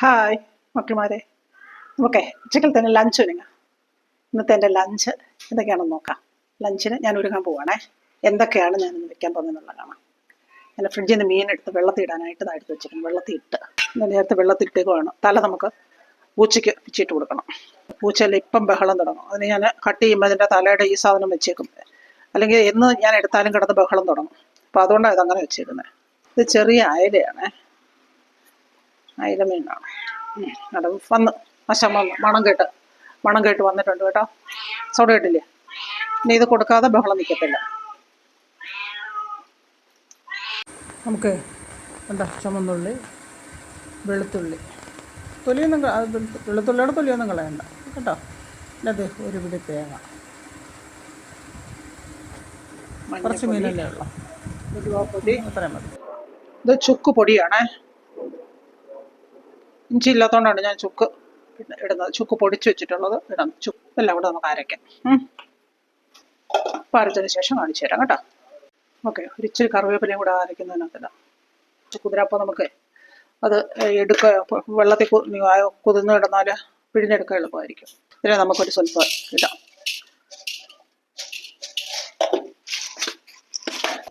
Hi മക്കളുമാരെ. Okay ഉച്ചക്കൽ തന്നെ lunch ഒരുങ്ങ. ഇന്നത്തെ എന്റെ ലഞ്ച് എന്തൊക്കെയാണെന്ന് നോക്കാം. ലഞ്ചിന് ഞാൻ ഒരുങ്ങാൻ പോവാണേ. എന്തൊക്കെയാണ് ഞാൻ ഇന്ന് വെക്കാൻ പോകുന്നതെന്നുള്ള കാണാം എന്റെ ഫ്രിഡ്ജിൽ നിന്ന് മീൻ എടുത്ത് വെള്ളത്തിൽ ഇടാനായിട്ട് എടുത്ത് വെച്ചിട്ടുണ്ട് വെള്ളത്തിൽ ഇട്ട്. നേരത്തെ വെള്ളത്തിൽ വേണം തല നമുക്ക് പൂച്ചയ്ക്ക് പിച്ചിട്ട് കൊടുക്കണം. പൂച്ചയിൽ ഇപ്പം ബഹളം തുടങ്ങും. അതിന് ഞാൻ കട്ട് ചെയ്യുമ്പോൾ അതിന്റെ തലയുടെ ഈ സാധനം വെച്ചേക്കും. അല്ലെങ്കിൽ എന്ന് ഞാൻ എടുത്താലും കിടന്ന് ബഹളം തുടങ്ങും. അപ്പോൾ അതുകൊണ്ടാണ് ഇതങ്ങനെ വെച്ചേക്കുന്നത് ഇത് ചെറിയ അയലയാണേ. അയില മീനാണ് അത് വന്ന്. വശം വന്ന് മണം കേട്ട് മണം കേട്ട് വന്നിട്ടുണ്ട് കേട്ടോ. സോഡ കേട്ടില്ലേ? ഇനി ഇത് കൊടുക്കാതെ ബഹളം നിൽക്കത്തില്ല നമുക്ക് എന്താ? ചുമന്നുള്ളി വെളുത്തുള്ളി. തൊലിയൊന്നും വെളുത്തുള്ളിയുടെ തൊലിയൊന്നും കളയണ്ട. കേട്ടോ? അത് ഒരു പിടി തേങ്ങ. കുറച്ച് മീനല്ലേ ഉള്ളൂ. അത്രയും മതി. ഇത് ചുക്ക് പൊടിയാണേ. ഇഞ്ചി ഇല്ലാത്തതുകൊണ്ടാണ് ഞാൻ ചുക്ക് ഇടുന്നത്. ചുക്ക് പൊടിച്ച് വെച്ചിട്ടുള്ളത് ഇടാം ചുക്ക് എല്ലാം കൂടെ നമുക്ക് അരയ്ക്കാം. അപ്പോൾ അരച്ചതിന് ശേഷം കാണിച്ചു തരാം കേട്ടോ. ഓക്കെ. ഒരിച്ചിരി കറിവേപ്പിലയും കൂടെ അരയ്ക്കുന്നതിനകത്തിടാം കുതിരപ്പം നമുക്ക് അത് എടുക്ക വെള്ളത്തിൽ കുതിർന്ന് കിടന്നാൽ പിഴിഞ്ഞെടുക്കാൻ എളുപ്പമായിരിക്കും. ഇതിനെ നമുക്കൊരു സ്വല്പം ഇടാം.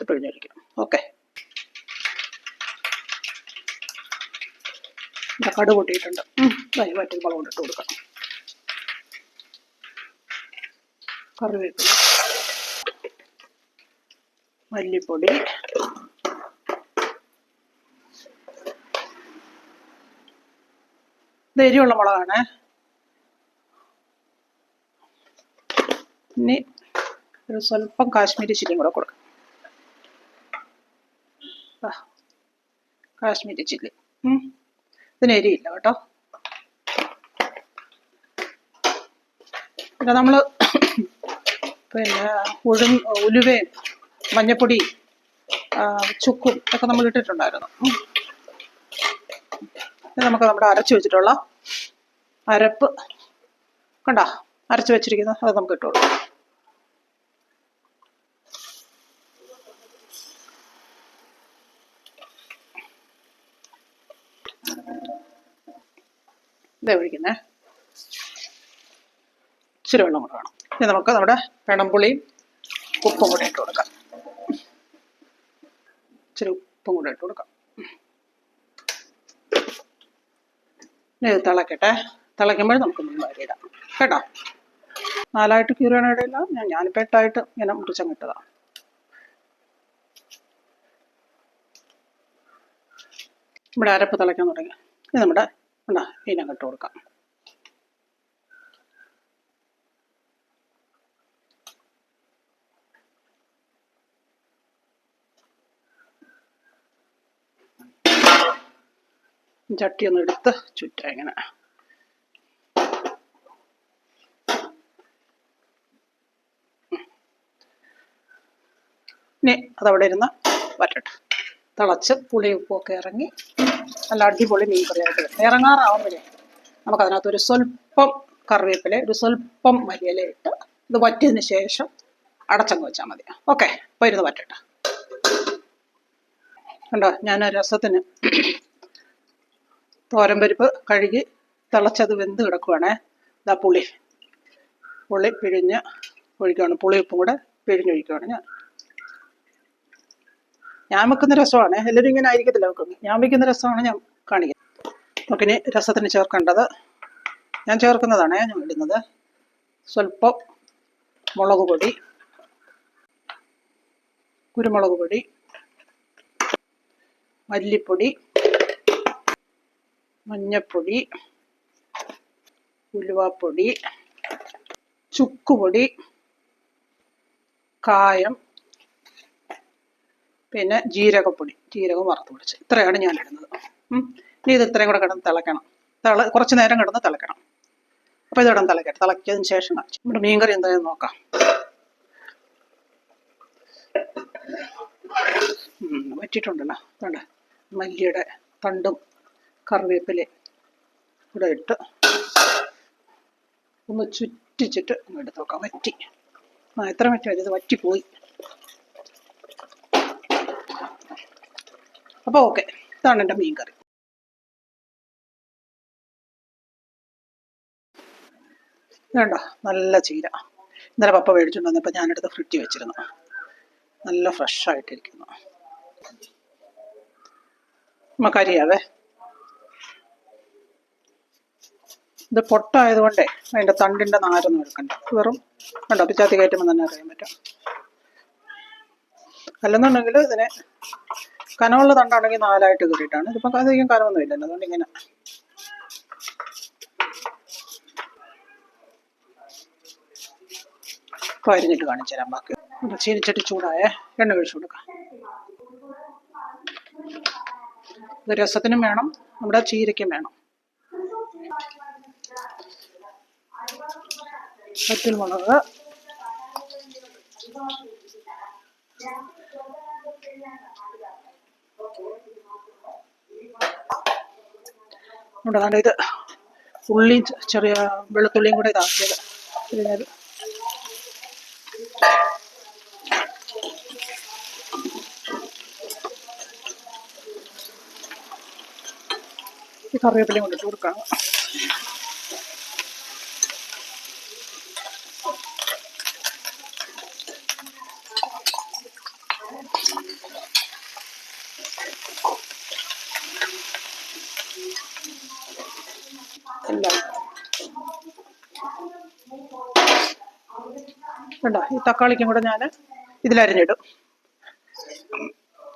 പിഴിഞ്ഞെടുക്കാം. ഓക്കെ. കടു കൂട്ടിയിട്ടുണ്ട്. വയറ്റി മുളക് ഇട്ട് കൊടുക്കാം. കറിവേപ്പില. മല്ലിപ്പൊടി. ഇത് എരിവുള്ള മുളകാണ്. ഇനി ഒരു സ്വല്പം കാശ്മീരി ചില്ലിയും കൂടെ കൊടുക്കാം. കാശ്മീരി ചില്ലി. ഇതിന് എരിയില്ല കേട്ടോ. പിന്നെ നമ്മൾ പിന്നെ ഉഴു ഉലുവയും മഞ്ഞപ്പൊടി ചുക്കും ഒക്കെ നമ്മൾ ഇട്ടിട്ടുണ്ടായിരുന്നു. നമുക്ക് നമ്മുടെ അരച്ചു വെച്ചിട്ടുള്ള അരപ്പ്. കണ്ട? അരച്ചു വെച്ചിരിക്കുന്നത് അത് നമുക്ക് ഇട്ടോളൂ ഇതേ ഒഴിക്കുന്നേ. ഇച്ചിരി വെള്ളം കൂടെ വേണം. ഇനി നമുക്ക് നമ്മുടെ വെണമ്പുളിയും ഉപ്പും കൂടെ ഇട്ട് കൊടുക്കാം. ഇച്ചിരി ഉപ്പും കൂടെ ഇട്ട് കൊടുക്കാം. ഇനി ഇത് തിളക്കട്ടെ. തിളയ്ക്കുമ്പോൾ നമുക്ക് മീൻ ഇടാം. കേട്ടോ? നാലായിട്ട് കീറുകയാണ് ഇടയില്ല ഞാൻ ഞാനിപ്പോൾ എട്ടായിട്ട് ഇങ്ങനെ മുറിച്ചങ്ങ് ഇട്ടതാണ് ഇവിടെ അരപ്പ് തിളയ്ക്കാൻ തുടങ്ങി. ഇത് നമ്മുടെ മീനങ്ങ് ഇട്ട് കൊടുക്കാം. ചട്ടി ഒന്ന് എടുത്ത് ചുറ്റാം ഇങ്ങനെ. ഇനി അതവിടെ ഇരുന്ന് വരട്ടെ. തിളച്ച് പുളി ഉപ്പൊക്കെ ഇറങ്ങി നല്ല അടിപൊളി മീൻ കറിയായിട്ട് വരും ഇറങ്ങാറാവുമ്പോഴേ നമുക്ക് അതിനകത്ത് ഒരു സ്വല്പം കറിവേപ്പില ഒരു സ്വല്പം മല്ലിയില ഇട്ട് ഇത് വറ്റിയതിന് ശേഷം അടച്ചങ്ങ് വെച്ചാൽ മതി. ഓക്കെ അപ്പോൾ ഇരുന്ന് വറ്റട്ടെ കണ്ടോ ഞാൻ രസത്തിന് തോരൻ പരിപ്പ് കഴുകി തിളച്ചത് വെന്ത് കിടക്കുവാണേ. ഇതാ പുളി. പുളി പിഴിഞ്ഞ് ഒഴിക്കുകയാണ് പുളി ഉപ്പും കൂടെ പിഴിഞ്ഞൊഴിക്കുകയാണ് ഞാൻ. ഞാൻ വെക്കുന്ന രസമാണ്. എല്ലാവരും ഇങ്ങനെ ആയിരിക്കത്തില്ല വെക്കുന്നത്. ഞാൻ വെക്കുന്ന രസമാണ് ഞാൻ കാണിക്കുന്നത്. നമുക്കിനി രസത്തിന് ചേർക്കേണ്ടത് ഞാൻ ചേർക്കുന്നതാണ് ഞാൻ ഇടുന്നത്. സ്വല്പം മുളക് പൊടി കുരുമുളക് പൊടി മല്ലിപ്പൊടി മഞ്ഞപ്പൊടി ഉലുവാപ്പൊടി ചുക്കുപൊടി കായം പിന്നെ ജീരകപ്പൊടി ജീരകം വറുത്ത് പിടിച്ച്. ഇത്രയാണ് ഞാൻ ഇടുന്നത്. ഇനി ഇത് ഇത്രയും കൂടെ കിടന്ന് തിളക്കണം. തിള കുറച്ച് നേരം കിടന്ന് തിളക്കണം. അപ്പോൾ ഇത് കിടന്ന് തിളക്കട്ടെ. തിളക്കിയതിന് ശേഷം നമ്മുടെ മീൻകറി എന്തായാലും നോക്കാം. വറ്റിട്ടുണ്ടല്ലോ വേണ്ട മല്ലിയുടെ തണ്ടും കറിവേപ്പില കൂടെ ഇട്ട് ഒന്ന് ചുറ്റിച്ചിട്ട് എടുത്ത് നോക്കാം. വറ്റി. ആ എത്ര വറ്റി ഇത് വറ്റിപ്പോയി. അപ്പോൾ ഓക്കെ. ഇതാണ് എന്റെ മീൻ കറി. കണ്ടോ നല്ല ചീര. ഇന്നലെ പപ്പ മേടിച്ചുകൊണ്ട് വന്നപ്പോൾ ഞാനെടുത്ത് ഫ്രിഡ്ജ് വെച്ചിരുന്നു. നല്ല ഫ്രഷായിട്ടിരിക്കുന്നു നമുക്കറിയാവേ ഇത് പൊട്ടായതുകൊണ്ടേ അതിന്റെ തണ്ടിന്റെ നാരൊന്നും എടുക്കണ്ട. വെറും കണ്ടോ? പിച്ചാത്തി കയറ്റുമ്പോൾ തന്നെ അറിയാൻ പറ്റും. അല്ലെന്നുണ്ടെങ്കിൽ ഇതിനെ കനമുള്ള തണ്ടാണെങ്കിൽ നാലായിട്ട് കയറിയിട്ടാണ്. ഇതിപ്പോൾ അധികം കനമൊന്നും ഇല്ലല്ലോ അതുകൊണ്ട് ഇങ്ങനെ. ഇപ്പോൾ അരിഞ്ഞിട്ട് കാണിച്ചു തരാം. ബാക്കി ചീനിച്ചട്ടി ചൂടായേ. എണ്ണ ഒഴിച്ചു കൊടുക്കാം. ഇത് രസത്തിനും വേണം. നമ്മുടെ ചീരയ്ക്കും വേണം. വറ്റൽ മുളക് കണ്ട ഇത്? ഉള്ളിയും ചെറിയ വെളുത്തുള്ളിയും കൂടെ ഇതാക്കിയത് ഇതിനത് ഈ കറിവേപ്പിലയും കൊണ്ടിട്ട് കൊടുക്കാം എല്ലാം കണ്ടോ ഈ തക്കാളിക്കും കൂടെ ഞാൻ ഇതിലരിഞ്ഞിടും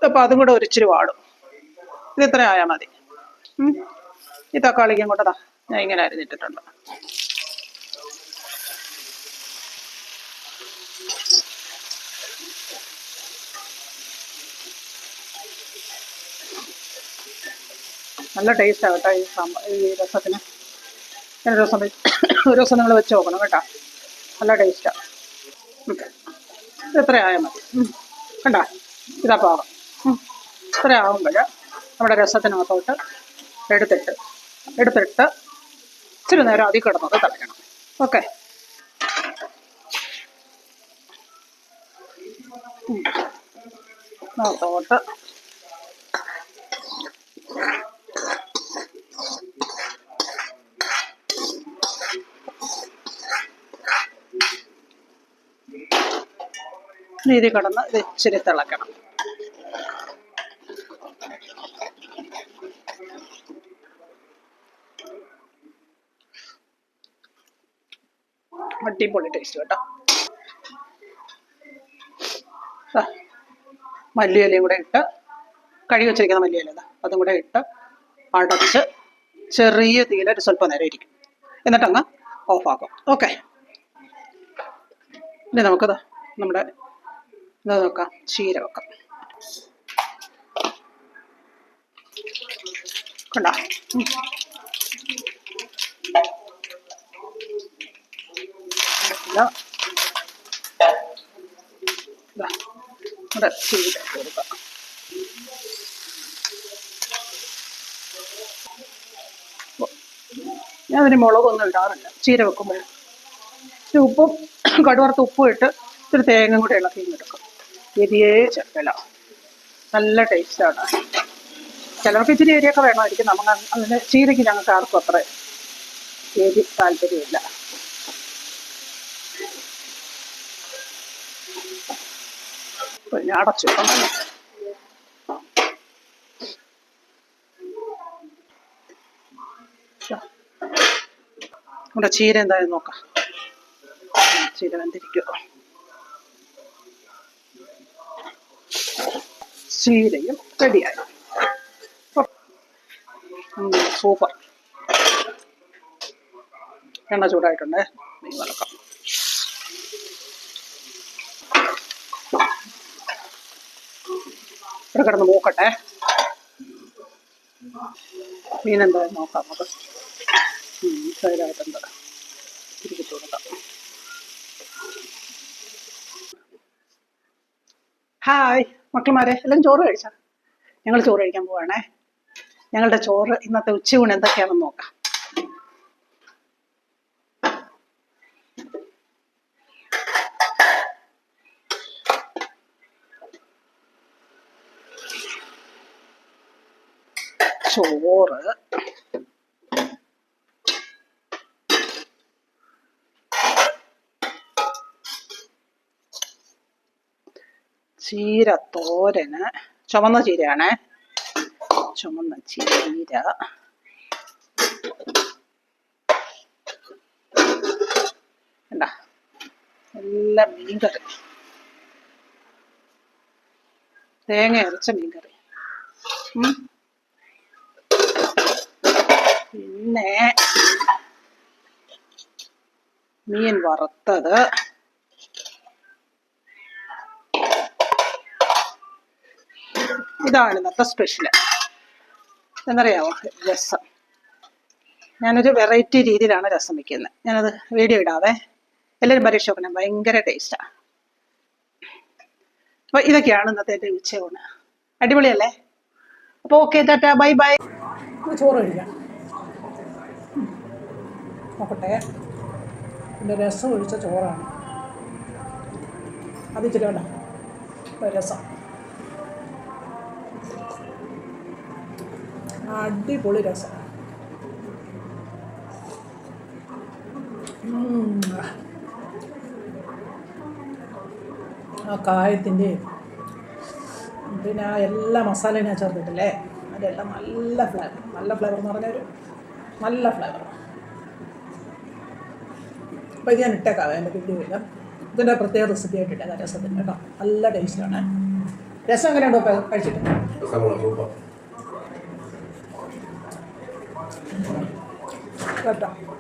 അപ്പോൾ അതും കൂടെ ഒരിച്ചിരി വാടും. ഇത് ഇത്ര ആയാൽ മതി. ഈ തക്കാളിക്കും കൂടെ താ ഞാൻ ഇങ്ങനെ അരിഞ്ഞിട്ടിട്ടുണ്ട്. നല്ല ടേസ്റ്റ് ആകട്ടെ ഈ സാമ്പാർ ഈ രസത്തിന്. ഒരു ദിവസം ഒരു ദിവസം നിങ്ങൾ വെച്ച് നോക്കണം കേട്ടോ. നല്ല ടേസ്റ്റാണ് ഇത് എത്ര ആയാൽ മതി. കണ്ട? ഇതാ ഉം. ഇത്ര ആകുമ്പോൾ നമ്മുടെ രസത്തിനകത്തോട്ട് എടുത്തിട്ട് എടുത്തിട്ട് ഇച്ചിരി നേരം അതിൽ കിടന്നത് തിളയ്ക്കണം. ഓക്കെ? അകത്തോട്ട് നീതി കടന്ന് ഇത് ഇച്ചിരി തിളക്കണം. അടിപൊളി ടേസ്റ്റ് കേട്ടോ. മല്ലിയിലയും കൂടെ ഇട്ട് കഴുകി വെച്ചിരിക്കുന്ന മല്ലിയില അതും കൂടെ ഇട്ട് അടച്ച് ചെറിയ തീയിൽ ഒരു സ്വല്പം നേരം ഇരിക്കും. എന്നിട്ടങ്ങ് ഓഫാക്കും ഓക്കെ ഇനി നമുക്കത് നമ്മുടെ ഇത് നോക്കാം. ചീര വെക്കാം കണ്ടോ. ഇവിടെ ചീര കൊടുക്കാം. ഞാൻ അതിന് മുളകൊന്നും ഇടാറില്ല. ചീര വെക്കുമ്പോൾ ഉപ്പും കടുവറുത്ത് ഉപ്പും ഇട്ട് ഇത്തിരി തേങ്ങ കൂടെ ഇളക്കി എടുക്കും. എരിയേ ചക്കല നല്ല ടേസ്റ്റാണ് ചിലർക്ക് ഇച്ചിരി എരിയൊക്കെ വേണമായിരിക്കും. നമുക്ക് അങ്ങനെ ചീരയ്ക്ക് ഞങ്ങൾക്ക് ആർക്കും അത്ര എരി താല്പര്യമില്ല. അടച്ചു. നമ്മുടെ ചീര എന്തായാലും നോക്കാം. ചീര വെന്തിരിക്കുക ചീരയും റെഡിയായി. സൂപ്പർ. എണ്ണ ചൂടായിട്ടുണ്ട്. മീൻ വറക്കാം. ഇവിടെ കിടന്ന് നോക്കട്ടെ മീൻ എന്തായാലും നോക്കാം നമുക്ക്. സൈഡായിട്ടുണ്ട് തിരിച്ചിട്ട് കൊടുക്കാം ഹായ് മക്കളുമാരെ എല്ലാം ചോറ് കഴിച്ച? ഞങ്ങൾ ചോറ് കഴിക്കാൻ പോവാണേ. ഞങ്ങളുടെ ചോറ് ഇന്നത്തെ ഉച്ചയൂണ് എന്തൊക്കെയാണെന്ന് നോക്കാം. ചോറ്. ചീര തോരന് ചുമന്ന ചീരയാണേ. ചുമന്ന ചീര. നല്ല മീൻകറി. തേങ്ങ അരച്ച മീൻകറി. പിന്നെ മീൻ വറുത്തത്. ഇതാണ് ഇന്നത്തെ സ്പെഷ്യൽ എന്നറിയാമോ രസം. ഞാനൊരു വെറൈറ്റി രീതിയിലാണ് രസം വയ്ക്കുന്നത് ഞാനത് വീഡിയോ ഇടാവേ. എല്ലാവരും പരീക്ഷ ഭയങ്കര ടേസ്റ്റാണ് അപ്പോൾ ഇതൊക്കെയാണ് ഇന്നത്തെ എന്റെ ഉച്ചയൂണ്. അടിപൊളിയല്ലേ? അപ്പോൾ ഓക്കെ ടാറ്റ. ബൈ ബൈ ചോറ് കഴിക്കാം. നോക്കട്ടെ. എന്റെ രസം ഒഴിച്ച ചോറാണ്. അത് ഇച്ചിരി വേണ്ട. രസം. അടിപൊളി രസം. ആ കായത്തിന്റെയും പിന്നെ ആ എല്ലാ മസാലയും ഞാൻ ചേർത്തിട്ടില്ലേ? അതെല്ലാം നല്ല ഫ്ലേവർ നല്ല ഫ്ലേവർ എന്ന് പറഞ്ഞാൽ ഒരു നല്ല ഫ്ലേവർ അപ്പോൾ ഇത് ഞാൻ ഇട്ടേക്കാം എന്റെ വീഡിയോയിൽ ഇതിന്റെ പ്രത്യേക റെസിപ്പി ആയിട്ട് ഇട്ടേക്കാം രസത്തിന്റെ കേട്ടോ. നല്ല ടേസ്റ്റാണ് രസം എങ്ങനെയുണ്ടോ കഴിച്ചിട്ട്? സൂപ്പർ കേട്ടോ